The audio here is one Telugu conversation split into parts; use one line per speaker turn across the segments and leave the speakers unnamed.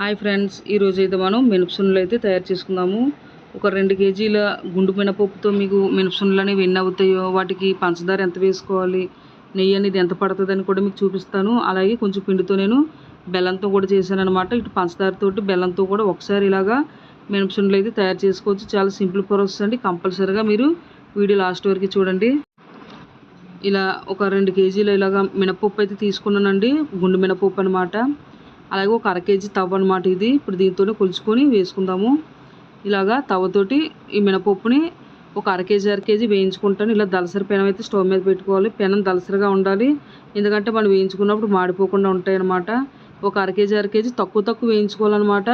హాయ్ ఫ్రెండ్స్ ఈరోజు అయితే మనం మినపసున్నులు అయితే తయారు చేసుకుందాము. ఒక రెండు కేజీల గుండు మినపప్పుతో మీకు మినపసున్నులు అనేవి ఎన్ని అవుతాయో వాటికి పంచదార ఎంత వేసుకోవాలి నెయ్యి అనేది ఎంత పడుతుందని కూడా మీకు చూపిస్తాను. అలాగే కొంచెం పిండితో నేను బెల్లంతో కూడా చేశాను అనమాట ఇటు పంచదారతోటి బెల్లంతో కూడా ఒకసారి ఇలాగా మినపసున్నులు అయితే తయారు చేసుకోవచ్చు. చాలా సింపుల్ ప్రాసెస్ అండి. కంపల్సరీగా మీరు వీడియో లాస్ట్ వరకు చూడండి. ఇలా ఒక రెండు కేజీలు ఇలాగా మినపప్పు అయితే తీసుకున్నానండి. గుండు మినపప్పు అనమాట అలాగే ఒక అర కేజీ తవ్వ అనమాట ఇది. ఇప్పుడు దీంతోనే కొలుచుకొని వేసుకుందాము. ఇలాగా తవ్వతోటి ఈ మినపప్పుని ఒక అర కేజీ అర కేజీ వేయించుకుంటాను. ఇలా దలసరి పెనం అయితే స్టవ్ మీద పెట్టుకోవాలి. పెనం దలసరిగా ఉండాలి. ఎందుకంటే మనం వేయించుకున్నప్పుడు మాడిపోకుండా ఉంటాయన్నమాట. ఒక అర కేజీ అర కేజీ తక్కువ తక్కువ వేయించుకోవాలన్నమాట.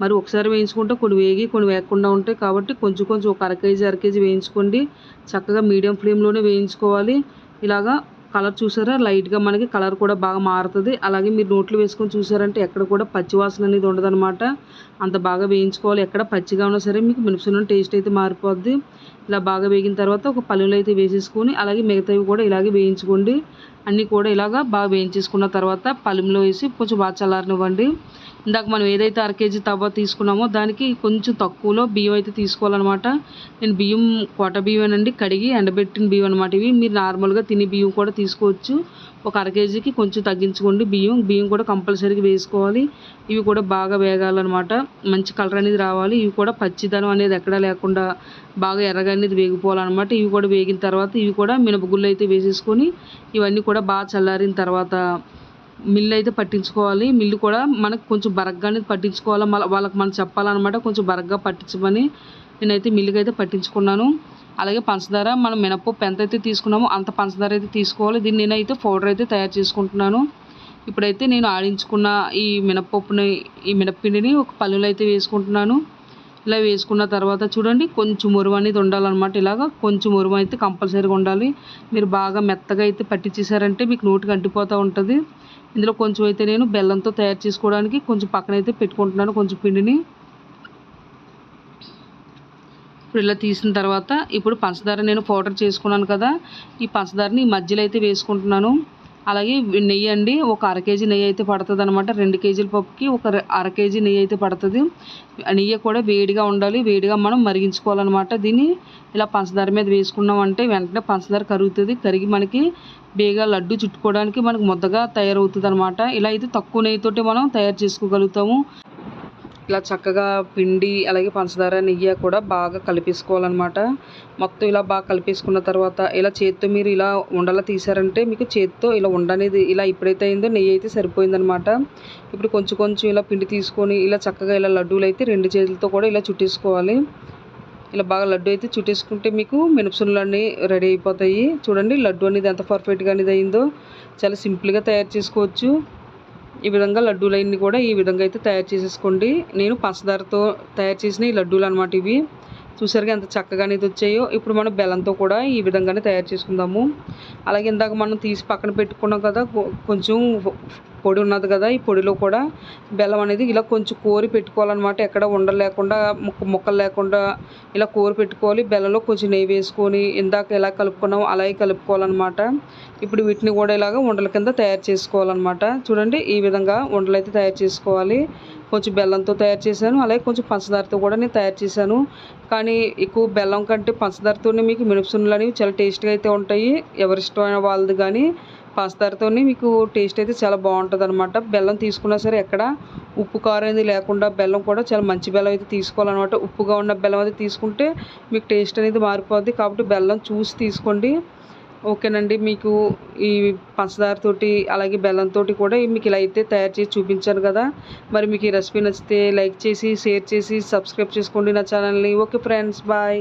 మరి ఒకసారి వేయించుకుంటే కొన్ని వేగి కొన్ని వేయకుండా ఉంటాయి కాబట్టి కొంచెం కొంచెం ఒక అర కేజీ అర కేజీ వేయించుకోండి. చక్కగా మీడియం ఫ్లేమ్లోనే వేయించుకోవాలి. ఇలాగా కలర్ చూసారా? లైట్గా మనకి కలర్ కూడా బాగా మారుతుంది. అలాగే మీరు నోట్లు వేసుకొని చూసారంటే ఎక్కడ కూడా పచ్చి వాసన అనేది ఉండదన్నమాట. అంత బాగా వేయించుకోవాలి. ఎక్కడ పచ్చిగా ఉన్నా సరే మీకు మినపసున్న టేస్ట్ అయితే మారిపోద్ది. ఇలా బాగా వేగిన తర్వాత ఒక పల్లెలు అయితే వేసేసుకొని అలాగే మిగతావి కూడా ఇలాగే వేయించుకోండి. అన్నీ కూడా ఇలాగా బాగా వేయించేసుకున్న తర్వాత పల్లెంలో వేసి కొంచెం బాగా చల్లారనివ్వండి. ఇందాక మనం ఏదైతే అర కేజీ తవ్వ తీసుకున్నామో దానికి కొంచెం తక్కువలో బియ్యం అయితే తీసుకోవాలన్నమాట. నేను బియ్యం కోట బియ్యం అండి కడిగి ఎండబెట్టిన బియ్యం అనమాట ఇవి. మీరు నార్మల్గా తినే బియ్యం కూడా తీసుకోవచ్చు. ఒక అర కేజీకి కొంచెం తగ్గించుకోండి. బియ్యం బియ్యం కూడా కంపల్సరీగా వేసుకోవాలి. ఇవి కూడా బాగా వేగాలన్నమాట. మంచి కలర్ అనేది రావాలి. ఇవి కూడా పచ్చిదనం అనేది ఎక్కడా లేకుండా బాగా ఎర్రగా అనేది వేగిపోవాలన్నమాట. ఇవి కూడా వేగిన తర్వాత ఇవి కూడా మినపగుళ్ళు అయితే వేసేసుకొని ఇవన్నీ కూడా బాగా చల్లారిన తర్వాత మిల్లు అయితే పట్టించుకోవాలి. మిల్లు కూడా మనకు కొంచెం బరగ్గా అనేది పట్టించుకోవాలి? వాళ్ళకి మనం చెప్పాలన్నమాట. కొంచెం బరగ్గా పట్టించమని నేనైతే మిల్లుకి అయితే పట్టించుకున్నాను. అలాగే పంచదార మనం మినపప్పు ఎంత అయితే తీసుకున్నామో అంత పంచదార అయితే తీసుకోవాలి. దీన్ని నేనైతే పౌడర్ అయితే తయారు చేసుకుంటున్నాను. ఇప్పుడైతే నేను ఆడించుకున్న ఈ మినపప్పుని ఈ మినప్పిండిని ఒక పల్లెలో అయితే వేసుకుంటున్నాను. ఇలా వేసుకున్న తర్వాత చూడండి కొంచెం మురుము అనేది ఉండాలన్నమాట. ఇలాగ కొంచెం మురుము అయితే కంపల్సరీగా ఉండాలి. మీరు బాగా మెత్తగా అయితే పట్టించేసారంటే మీకు నోటికి అంటిపోతూ ఉంటుంది. ఇందులో కొంచెం అయితే నేను బెల్లంతో తయారు చేసుకోవడానికి కొంచెం పక్కన అయితే పెట్టుకుంటున్నాను కొంచెం పిండిని. ఇప్పుడు ఇలా తీసిన తర్వాత ఇప్పుడు పంచదార నేను పౌడర్ చేసుకున్నాను కదా ఈ పంచదారని ఈ మధ్యలో అయితే వేసుకుంటున్నాను. అలాగే నెయ్యి అండి ఒక అర కేజీ నెయ్యి అయితే పడుతుంది అనమాట రెండు కేజీల పప్పుకి ఒక అర కేజీ నెయ్యి అయితే పడుతుంది. నెయ్యి కూడా వేడిగా ఉండాలి వేడిగా మనం మరిగించుకోవాలన్నమాట. దీన్ని ఇలా పంచదార మీద వేసుకున్నామంటే వెంటనే పంచదార కరుగుతుంది. కరిగి మనకి బేగా లడ్డు చుట్టుకోవడానికి మనకు ముద్దగా తయారవుతుంది అనమాట ఇలా అయితే తక్కువ నెయ్యితోటి మనం తయారు చేసుకోగలుగుతాము. ఇలా చక్కగా పిండి అలాగే పంచదార నెయ్యి కూడా బాగా కలిపేసుకోవాలన్నమాట. మొత్తం ఇలా బాగా కలిపేసుకున్న తర్వాత ఇలా చేత్తో మీరు ఇలా ఉండలా తీసారంటే మీకు చేత్తో ఇలా ఉండనేది ఇలా ఎప్పుడైతే అయిందో నెయ్యి అయితే సరిపోయిందనమాట ఇప్పుడు కొంచెం కొంచెం ఇలా పిండి తీసుకొని ఇలా చక్కగా ఇలా లడ్డూలు అయితే రెండు చేతులతో కూడా ఇలా చుట్టేసుకోవాలి. ఇలా బాగా లడ్డు అయితే చుట్టేసుకుంటే మీకు మినపసున్నులు అన్నీ రెడీ అయిపోతాయి. చూడండి లడ్డు అనేది ఎంత పర్ఫెక్ట్గా అనేది అయిందో. చాలా సింపుల్గా తయారు చేసుకోవచ్చు. ఈ విధంగా లడ్డూలన్నీ కూడా ఈ విధంగా అయితే తయారు చేసేసుకోండి. నేను పంచదారతో తయారు చేసిన ఈ లడ్డూలు అనమాట ఇవి. చూసారుగా ఎంత చక్కగా అనేది వచ్చాయో. ఇప్పుడు మనం బెల్లంతో కూడా ఈ విధంగానే తయారు చేసుకుందాము. అలాగే ఇందాక మనం తీసి పక్కన పెట్టుకున్నాం కదా కొంచెం పొడి ఉన్నది కదా ఈ పొడిలో కూడా బెల్లం అనేది ఇలా కొంచెం కోరి పెట్టుకోవాలన్నమాట. ఎక్కడ ఉండలు లేకుండా ముక్క ముక్కలు లేకుండా ఇలా కోరి పెట్టుకోవాలి. బెల్లంలో కొంచెం నెయ్యి వేసుకొని ఇందాక ఎలా కలుపుకున్నామో అలాగే కలుపుకోవాలన్నమాట. ఇప్పుడు వీటిని కూడా ఇలాగ ఉండల కింద తయారు చేసుకోవాలన్నమాట. చూడండి ఈ విధంగా ఉండలు అయితే తయారు చేసుకోవాలి. కొంచెం బెల్లంతో తయారు చేశాను అలాగే కొంచెం పంచదారతో కూడా నేను తయారు చేశాను. కానీ ఎక్కువ బెల్లం కంటే పంచదారతోనే మీకు మినపసున్నులు అనేవి చాలా టేస్ట్గా అయితే ఉంటాయి. ఎవరిష్టమైన వాళ్ళది కానీ పంచదారతో మీకు టేస్ట్ అయితే చాలా బాగుంటుంది అనమాట బెల్లం తీసుకున్నా సరే ఎక్కడ ఉప్పు కారం అనేది లేకుండా బెల్లం కూడా చాలా మంచి బెల్లం అయితే తీసుకోవాలన్నమాట. ఉప్పుగా ఉన్న బెల్లం అయితే తీసుకుంటే మీకు టేస్ట్ అనేది మారిపోద్ది. కాబట్టి బెల్లం చూసి తీసుకోండి. ఓకేనండి మీకు ఈ పంచదారతోటి అలాగే బెల్లంతో కూడా మీకు ఇలా అయితే తయారు చేసి చూపించాను కదా. మరి మీకు ఈ రెసిపీ నచ్చితే లైక్ చేసి షేర్ చేసి సబ్స్క్రైబ్ చేసుకోండి నా ఛానల్ని. Okay friends bye.